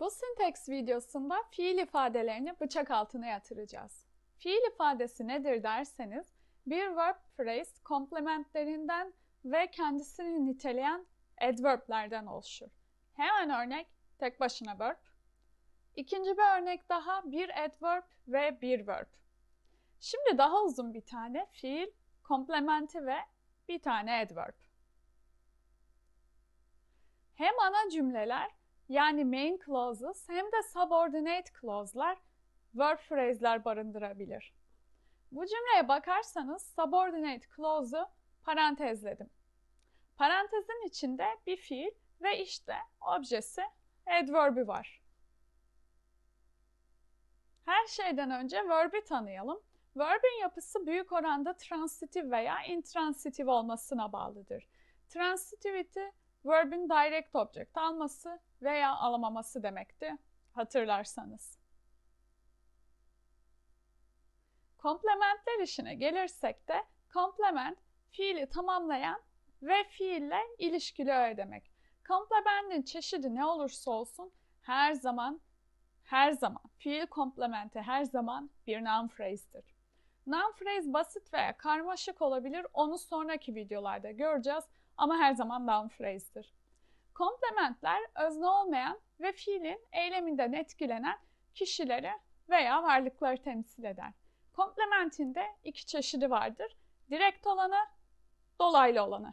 Bu syntax videosunda fiil ifadelerini bıçak altına yatıracağız. Fiil ifadesi nedir derseniz, bir verb phrase komplementlerinden ve kendisini niteleyen adverblerden oluşur. Hemen örnek, tek başına verb. İkinci bir örnek daha, bir adverb ve bir verb. Şimdi daha uzun bir tane fiil, komplementi ve bir tane adverb. Hem ana cümleler yani main clauses hem de subordinate clause'lar verb phrase'ler barındırabilir. Bu cümleye bakarsanız subordinate clause'u parantezledim. Parantezin içinde bir fiil ve işte objesi adverb'i var. Her şeyden önce verb'i tanıyalım. Verb'in yapısı büyük oranda transitif veya intransitif olmasına bağlıdır. Transitivity, verb'in direct object alması veya alamaması demekti hatırlarsanız. Komplementler işine gelirsek de komplement fiili tamamlayan ve fiille ilişkili öğe demek. Komplementin çeşidi ne olursa olsun her zaman her zaman fiil komplementi her zaman bir noun phrase'dir. Noun phrase basit veya karmaşık olabilir. Onu sonraki videolarda göreceğiz ama her zaman noun phrase'dir. Komplementler özne olmayan ve fiilin eyleminden etkilenen kişileri veya varlıkları temsil eder. Komplementinde iki çeşidi vardır. Direkt olanı, dolaylı olanı.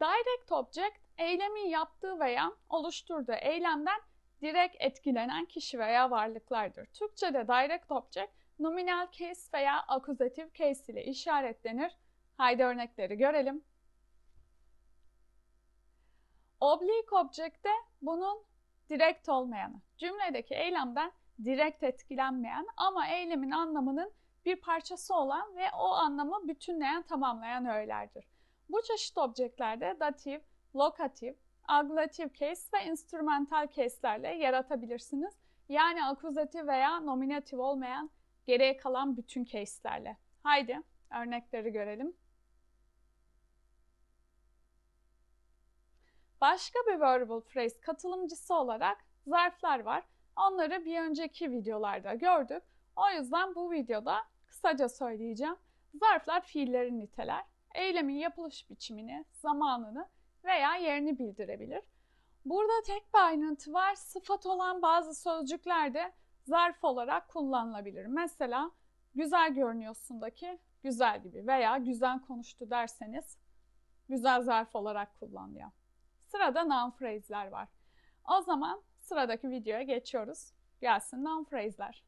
Direct object, eylemin yaptığı veya oluşturduğu eylemden direkt etkilenen kişi veya varlıklardır. Türkçe'de direct object, nominal case veya akuzatif case ile işaretlenir. Haydi örnekleri görelim. Oblique object'te bunun direkt olmayanı, cümledeki eylemden direkt etkilenmeyen ama eylemin anlamının bir parçası olan ve o anlamı bütünleyen, tamamlayan öğelerdir. Bu çeşit objeklerde datif, lokatif, aglatif case ve instrumental case'lerle yaratabilirsiniz. Yani akuzatif veya nominatif olmayan geriye kalan bütün case'lerle. Haydi örnekleri görelim. Başka bir verbal phrase katılımcısı olarak zarflar var. Onları bir önceki videolarda gördük. O yüzden bu videoda kısaca söyleyeceğim. Zarflar fiillerin niteler. Eylemin yapılış biçimini, zamanını veya yerini bildirebilir. Burada tek bir ayrıntı var. Sıfat olan bazı sözcükler de zarf olarak kullanılabilir. Mesela güzel görünüyorsundaki güzel gibi veya güzel konuştu derseniz güzel zarf olarak kullanılıyor. Sırada noun phrase'ler var. O zaman sıradaki videoya geçiyoruz. Gelsin noun phrase'ler.